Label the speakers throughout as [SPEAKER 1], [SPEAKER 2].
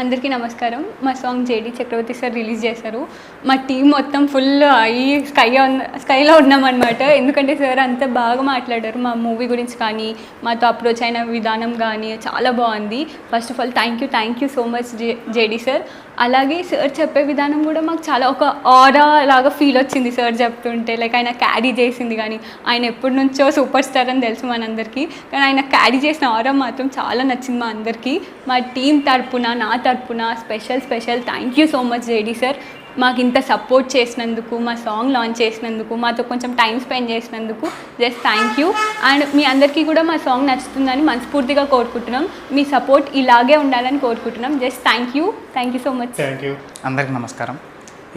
[SPEAKER 1] అందరికీ నమస్కారం. మా song JD Chakravarthy sir release చేశారు. మా టీం మొత్తం ఫుల్ అయ్యి స్కై ఉన్న స్కైలో ఉన్నామన్నమాట. ఎందుకంటే సార్ అంత బాగా మాట్లాడారు మా మూవీ గురించి కానీ మాతో అప్రోచ్ అయిన విధానం కానీ చాలా బాగుంది. First of all thank you thank you so much J JD sir. అలాగే సార్ చెప్పే విధానం కూడా మాకు చాలా ఒక ఆరా లాగా ఫీల్ వచ్చింది సార్ చెప్తుంటే. లైక్ ఆయన క్యారీ చేసింది కానీ ఆయన ఎప్పటి నుంచో సూపర్ స్టార్ అని తెలుసు మనందరికీ. కానీ ఆయన క్యారీ చేసిన ఆరా మాత్రం చాలా నచ్చింది మా అందరికీ. మా టీం తరపున నా తరపున special special thank you so much JD sir. మాకు ఇంత సపోర్ట్ చేసినందుకు మా సాంగ్ లాంచ్ చేసినందుకు మాతో కొంచెం టైం స్పెండ్ చేసినందుకు జస్ట్ థ్యాంక్ యూ అండ్ మీ అందరికీ కూడా మా సాంగ్ నచ్చుతుందని మనస్ఫూర్తిగా కోరుకుంటున్నాం. మీ సపోర్ట్ ఇలాగే ఉండాలని కోరుకుంటున్నాం. Just thank you thank you so much
[SPEAKER 2] thank you
[SPEAKER 3] అందరికీ నమస్కారం.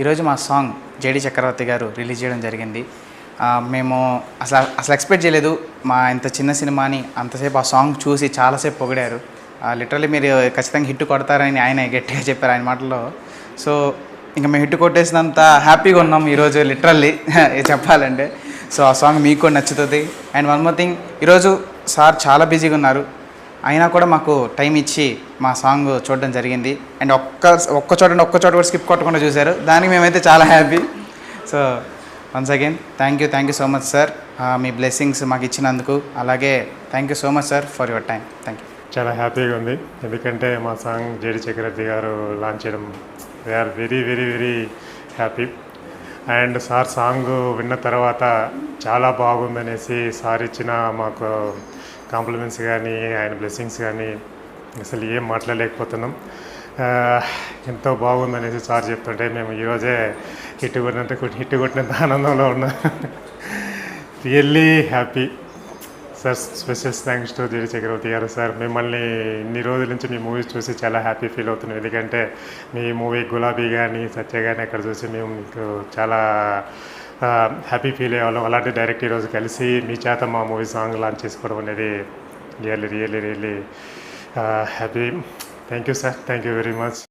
[SPEAKER 3] ఈరోజు మా సాంగ్ జేడి చక్రవర్తి గారు రిలీజ్ చేయడం జరిగింది. మేము అసలు అసలు ఎక్స్పెక్ట్ చేయలేదు. మా ఇంత చిన్న సినిమాని అంతసేపు ఆ సాంగ్ చూసి చాలాసేపు పొగిడారు. లిటరలీ మీరు ఖచ్చితంగా హిట్ కొడతారని ఆయన గట్టిగా చెప్పారు ఆయన మాటల్లో. సో ఇంకా మేము హిట్ కొట్టేసినంత హ్యాపీగా ఉన్నాం ఈరోజు లిటరల్లీ చెప్పాలంటే. సో ఆ సాంగ్ మీకు కూడా నచ్చుతుంది. అండ్ వన్ మోర్ థింగ్ ఈరోజు సార్ చాలా బిజీగా ఉన్నారు. అయినా కూడా మాకు టైం ఇచ్చి మా సాంగ్ చూడడం జరిగింది. అండ్ ఒక్క ఒక్క చోట ఒక్క చోట కూడా స్కిప్ కొట్టకుండా చూశారు. దానికి మేమైతే చాలా happy. So once again thank you thank you so much sir me blessings మాకు ఇచ్చినందుకు. అలాగే thank you so much sir for your time thank you
[SPEAKER 2] చాలా హ్యాపీగా ఉంది. ఎందుకంటే మా సాంగ్ జేడి చక్రవర్తి గారు లాంచ్ చేయడం we're very very very happy and sir song విన్న తర్వాత చాలా బాగుందనేసి సార్ ఇచ్చిన మాకు కాంప్లిమెంట్స్ కానీ ఆయన బ్లెస్సింగ్స్ కానీ అసలు ఏం మాట్లాడలేకపోతున్నాం. ఎంతో బాగుందనేసి సార్ చెప్తుంటే మేము ఈరోజే హిట్ కొట్టినంత హిట్ కొట్టినంత ఆనందంలో ఉన్నాం. Really happy sir special thanks to JD Chakravarthy garu sir. మిమ్మల్ని ఇన్ని రోజుల నుంచి మీ మూవీస్ చూసి చాలా హ్యాపీ ఫీల్ అవుతున్నాం. ఎందుకంటే మీ మూవీ గులాబీ కానీ సత్య కానీ అక్కడ చూసి మేము మీకు చాలా హ్యాపీ ఫీల్ అయ్యేవాళ్ళం అలాంటి డైరెక్ట్ ఈరోజు కలిసి మీ చేత మా మూవీ సాంగ్ లాంచ్ చేసుకోవడం అనేది really really really happy. Thank you sir. Thank you very much.